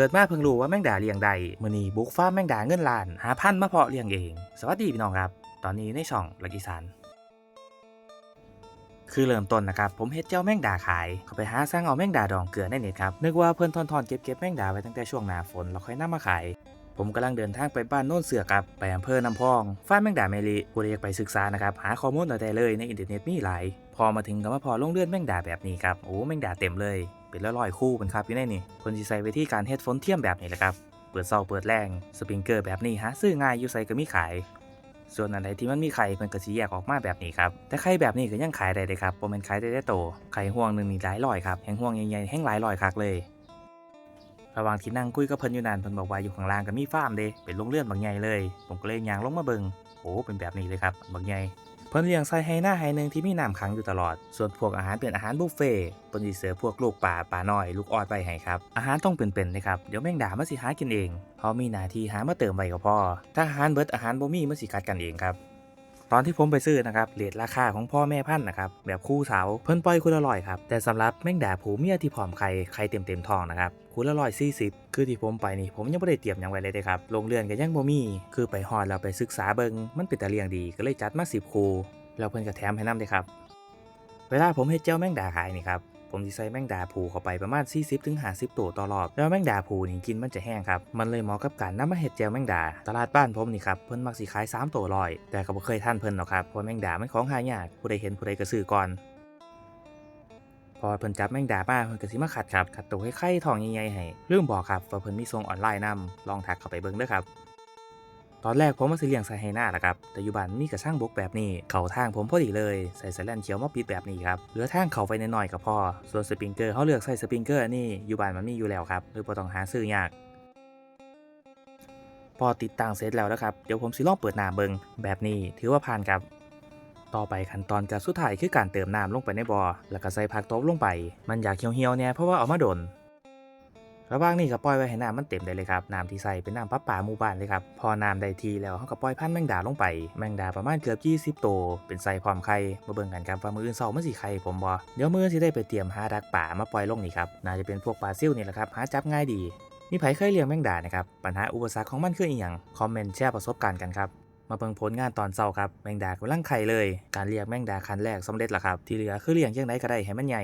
เกิดมาเพิ่งรู้ว่าแมงดาเลี้ยงได้มื้อนี้บุกฟ้าร์มแมงดาเงินล้าน หาพันธุ์มาเพาะเลี้ยงเอง สวัสดีพี่น้องครับ ตอนนี้ในช่องลักอีสานคือเริ่มต้นนะครับผมเฮ็ดเจ้าแมงดาขายเขาไปหาสร้างเอาแมงดาดองเกลือในเน็ตครับนึกว่าเพื่อนทอนๆเก็บเก็บแมงดาไว้ตั้งแต่ช่วงหน้าฝนแล้วค่อยนำมาขาย ผมกำลังเดินทางไปบ้านโน่นเสือครับไปอำเภอน้ำพองฟาร์มแมงดาเมลีผู้ใดอยากไปศึกษานะครับหาข้อมูลเอาได้เลยในอินเทอร์เน็ตมีหลายพอมาถึงก็มาพอลงเลื่อนแมงดาแบบนี้ครับโอ้แมงดาเต็มเลยเป็นร้อยคู่เป็นครับอยู่ในนี่คนที่ใส่วิธีการเฮ็ดฝนเทียมแบบนี้แหละครับเปิดเสาเปิดแรงสปริงเกอร์แบบนี้หาซื้อง่ายอยู่ใส่ก็มีขายส่วนอันใดที่มันมีไข่เพิ่นก็สิแยกออกมาแบบนี้ครับ แต่ไข่แบบนี้ก็ยังขายได้เลยครับบ่แม่นขายได้แต่โต ไข่ห่วงหนึ่งนี่หลายร้อยครับ แห่งห่วงใหญ่ๆแห่งหลายร้อยคักเลย ระหว่างที่นั่งคุยกับเพิ่นอยู่นานเพิ่นบอกว่าอยู่ข้างล่างก็มีฟาร์มเด้เป็นโรงเรือนบางใหญ่เลย ผมก็เลยย่างลงมาเบิงโอ้เป็นแบบนี้เลยครับบางใหญ่เพิ่นเลี้ยงใส่ไฮหน้าไฮหนึ่งที่มีน้ำขังอยู่ตลอด ส่วนพวกอาหารเป็นอาหารบุฟเฟ่ต์เพิ่นสิเสิร์ฟพวกลูกป่าป่าน้อย ลูกออดไปให้ครับ อาหารต้องเป็นๆเลยครับ เดี๋ยวแมงดามันสิหากินเองเฮามีหน้าที่หามาเติมไว้ก็พอ ถ้าอาหารเบิดอาหารบ่มีมันสิกัดกันเองครับ ตอนที่ผมไปซื้อนะครับเลทราคาของพ่อแม่พันธุ์นะครับแบบคู่สาวเพิ่นปล่อยคุณละร้อยครับแต่สำหรับแมงดาผูเมียที่ผอมไข่ไข่เต็มเต็มทองนะครับคุณละร้อยสี่สิบคือที่ผมไปนี่ผมยังไม่ได้เตรียมยังไว้เลยเด้ครับโรงเรือนก็ยังบ่มีคือไปฮอดเราไปศึกษาเบิงมันเป็นตะเลียงดีก็เลยจัดมาสิบคูแล้วเพิ่นก็แถมให้นำเด้ครับเวลาผมเฮ็ดเจ้าแมงดาขายนี่ครับ ผมสิใส่แมงดาผูเข้าไปประมาณ 40-50ตัวต่อรอบ แล้วแมงดาผูนี่กินมันจะแห้งครับ มันเลยเหมาะกับการนำมาเฮ็ดแจวแมงดา ตลาดบ้านผมนี่ครับเพิ่นมักสิขาย 3 ตัวร้อย แต่ก็บ่เคยทันเพิ่นหรอกครับเพราะแมงดามันของหายากผู้ใดเห็นผู้ใดก็ซื้อก่อนพอเพิ่นจับแมงดามาเพิ่นก็สิมาขัดครับขัดตัวให้ไข่ทองใหญ่ๆให้ลืมบอกครับว่าเพิ่นมีส่งออนไลน์นํลองทักเข้าไปเบิ่งเด้อครับ ตอนแรกผมมาซื้อเลี้ยงไซไฮน่าแหละครับ แต่อยู่บ้านมีกระช่างบกแบบนี้ เข่าทางผมพอดีเลย ใส่สแลนเขียวมาปิดแบบนี้ครับ เหลือทางเข่าไฟน้อยๆก็พอส่วนสปริงเกอร์เขาเลือกใส่สปริงเกอร์นี่อยู่บ้านมันมีอยู่แล้วครับเลยบ่ต้องหาซื้อยากพอติดตั้งเสร็จแล้วนะครับ เดี๋ยวผมสิลองเปิดน้ำเบิงแบบนี้ถือว่าผ่านครับ ต่อไปขั้นตอนการสุดท้ายคือการเติมน้ำลงไปในบ่อแล้วก็ใส่ผักตบลงไป มันอยากเหี่ยวๆเนี่ยเพราะว่าเอามาดน ระหว่างนี้ก็ปล่อยไว้ให้น้ำมันเต็มได้เลยครับน้ำที่ใส่เป็นน้ำประปาหมู่บ้านเลยครับพอน้ำได้ทีแล้วเขาก็ปล่อยพันธุ์แมงดาลงไป แมงดาประมาณเกือบ20ตัวเป็นไซพร้อมไข่มาเบิ่งกันครับว่ามืออื่นเสาร์มันสิไข่ผมบ่เดี๋ยวมือสิได้ไปเตรียมหาดักป่ามาปล่อยลงนี่ครับน่าจะเป็นพวกปลาซิ่วนี่แหละครับหาจับง่ายดี มีไผเคยเลี้ยงแมงดานะครับปัญหาอุปสรรคของมันคืออีหยังคอมเมนต์แชร์ประสบการณ์กันครับมาเบิ่งผลงานตอนเช้าครับแมงดากำลังไข่เลย การเลี้ยงแมงดาคันแรกสำเร็จแล้วครับ ที่เหลือคือเลี้ยงจังไดก็ได้ให้มันใหญ่